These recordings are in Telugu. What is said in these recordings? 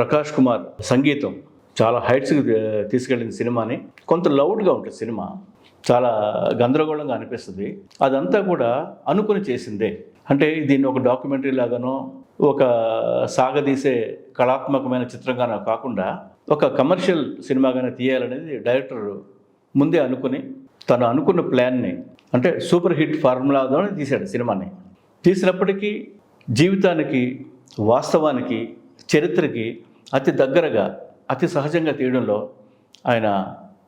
ప్రకాష్ కుమార్ సంగీతం చాలా హైట్స్కి తీసుకెళ్ళిన సినిమాని. కొంత లౌడ్గా ఉంటుంది సినిమా చాలా గందరగోళంగా అనిపిస్తుంది. అదంతా కూడా అనుకుని చేసిందే. అంటే దీన్ని ఒక డాక్యుమెంటరీ లాగానో ఒక సాగదీసే కళాత్మకమైన చిత్రంగానో కాకుండా ఒక కమర్షియల్ సినిమాగానే తీయాలనేది డైరెక్టర్ ముందే అనుకుని తను అనుకున్న ప్లాన్ని అంటే సూపర్ హిట్ ఫార్ములాతోనే తీశాడు సినిమాని. తీసినప్పటికీ జీవితానికి వాస్తవానికి చరిత్రకి అతి దగ్గరగా అతి సహజంగా తీయడంలో ఆయన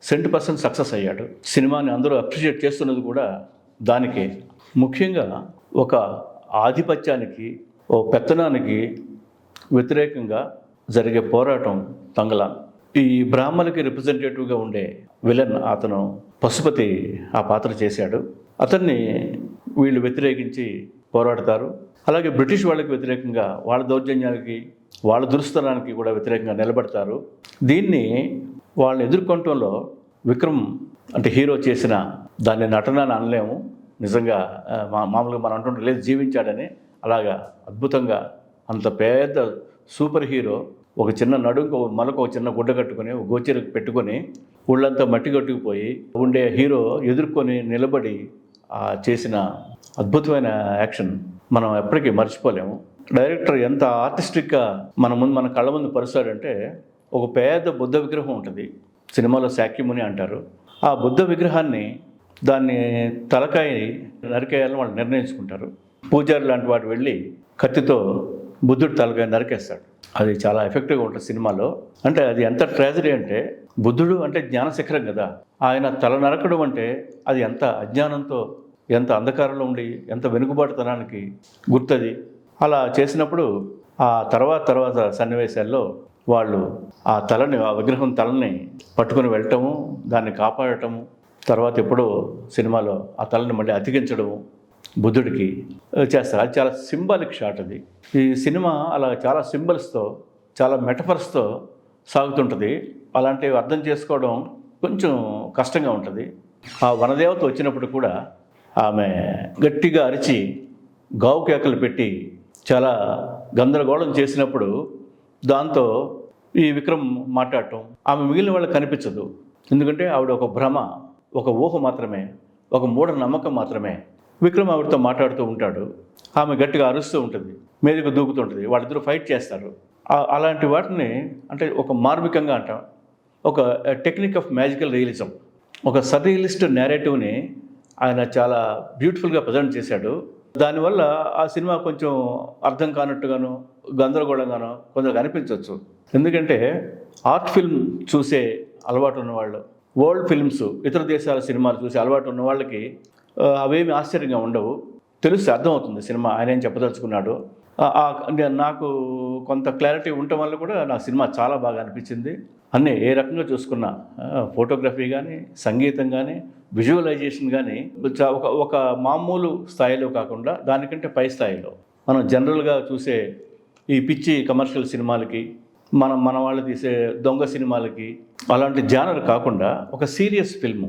సెంట్ పర్సెంట్ సక్సెస్ అయ్యాడు. సినిమాని అందరూ అప్రిషియేట్ చేస్తున్నది కూడా దానికి. ముఖ్యంగా ఒక ఆధిపత్యానికి ఓ పెత్తనానికి వ్యతిరేకంగా జరిగే పోరాటం తంగలాన్ ఈ బ్రాహ్మణులకి రిప్రజెంటేటివ్గా ఉండే విలన్ అతను పశుపతి ఆ పాత్ర చేశాడు. అతన్ని వీళ్ళు వ్యతిరేకించి పోరాడతారు. అలాగే బ్రిటిష్ వాళ్ళకి వ్యతిరేకంగా వాళ్ళ దౌర్జన్యానికి వాళ్ళ దురుస్తనానికి కూడా వ్యతిరేకంగా నిలబడతారు. దీన్ని వాళ్ళని ఎదుర్కొనటంలో విక్రమ్ అంటే హీరో చేసిన దాన్ని నటన అని అనలేము. నిజంగా మా మామూలుగా మనం అంటుంటే లేదు జీవించాడని. అలాగా అద్భుతంగా అంత పెద్ద సూపర్ హీరో ఒక చిన్న నడుంకు మలకు ఒక చిన్న గుడ్డ కట్టుకొని ఒక గోచర పెట్టుకొని ఊళ్ళంతా మట్టి కట్టుకుపోయి ఉండే హీరో ఎదుర్కొని నిలబడి ఆ చేసిన అద్భుతమైన యాక్షన్ మనం ఎప్పటికీ మర్చిపోలేము. డైరెక్టర్ ఎంత ఆర్టిస్టిక్గా మన ముందు మన కళ్ళ ముందు పరుస్తాడంటే ఒక పెద్ద బుద్ధ విగ్రహం ఉంటుంది. సినిమాలో శాక్యముని అంటారు. ఆ బుద్ధ విగ్రహాన్ని దాన్ని తలకాయ నరికేయాలని వాళ్ళు నిర్ణయించుకుంటారు. పూజారి లాంటి వాడు వెళ్ళి కత్తితో బుద్ధుడు తలకాయ నరికేస్తాడు. అది చాలా ఎఫెక్టివ్గా ఉంటుంది సినిమాలో. అంటే అది ఎంత ట్రాజడీ అంటే బుద్ధుడు అంటే జ్ఞాన శిఖరం కదా. ఆయన తల నరకడం అంటే అది ఎంత అజ్ఞానంతో ఎంత అంధకారంలో ఉండి ఎంత వెనుకబాటుతనానికి గుర్తది. అలా చేసినప్పుడు ఆ తర్వాత తర్వాత సన్నివేశాల్లో వాళ్ళు ఆ తలని ఆ విగ్రహం తలని పట్టుకొని వెళ్ళటము దాన్ని కాపాడటము తర్వాత ఎప్పుడో సినిమాలో ఆ తలని మళ్ళీ అతికించడము బుద్ధుడికి చేస్తారు. అది చాలా సింబాలిక్ షాట్ అది. ఈ సినిమా అలా చాలా సింబల్స్తో చాలా మెటఫర్స్తో సాగుతుంటుంది. అలాంటివి అర్థం చేసుకోవడం కొంచెం కష్టంగా ఉంటుంది. ఆ వనదేవత వచ్చినప్పుడు కూడా ఆమె గట్టిగా అరిచి గావు కేకలు పెట్టి చాలా గందరగోళం చేసినప్పుడు దాంతో ఈ విక్రమ్ మాట్లాడటం ఆమె మిగిలిన వాళ్ళకి కనిపించదు. ఎందుకంటే ఆవిడ ఒక భ్రమ ఒక ఊహ మాత్రమే ఒక మూఢ నమ్మకం మాత్రమే. విక్రమ్ ఆవిడతో మాట్లాడుతూ ఉంటాడు. ఆమె గట్టిగా అరుస్తూ ఉంటుంది. మీదకు దూకుతుంటుంది. వాళ్ళిద్దరూ ఫైట్ చేస్తారు. అలాంటి వాటిని అంటే ఒక మార్మికంగా అంటాం. ఒక టెక్నిక్ ఆఫ్ మ్యాజికల్ రియలిజం. ఒక సర్రియలిస్ట్ నేరేటివ్ని ఆయన చాలా బ్యూటిఫుల్గా ప్రజెంట్ చేశాడు. దానివల్ల ఆ సినిమా కొంచెం అర్థం కానట్టుగాను గందరగోళంగానో కొందరు అనిపించవచ్చు ఎందుకంటే ఆర్ట్ ఫిల్మ్ చూసే అలవాటు ఉన్నవాళ్ళు వరల్డ్ ఫిల్మ్స్ ఇతర దేశాల సినిమాలు చూసే అలవాటు ఉన్న వాళ్ళకి అవేమి ఆశ్చర్యంగా ఉండవు. తెలిస్తే అర్థమవుతుంది సినిమా ఆయన ఏం చెప్పదలుచుకున్నాడు. నాకు కొంత క్లారిటీ ఉండటం వల్ల కూడా నా సినిమా చాలా బాగా అనిపించింది. అన్నీ ఏ రకంగా చూసుకున్నా ఫోటోగ్రఫీ కానీ సంగీతం కానీ విజువలైజేషన్ కానీ ఒక ఒక మామూలు స్థాయిలో కాకుండా దానికంటే పై స్థాయిలో మనం జనరల్గా చూసే ఈ పిచ్చి కమర్షియల్ సినిమాలకి మనం మన వాళ్ళు తీసే దొంగ సినిమాలకి అలాంటి జానర్ కాకుండా ఒక సీరియస్ ఫిల్ము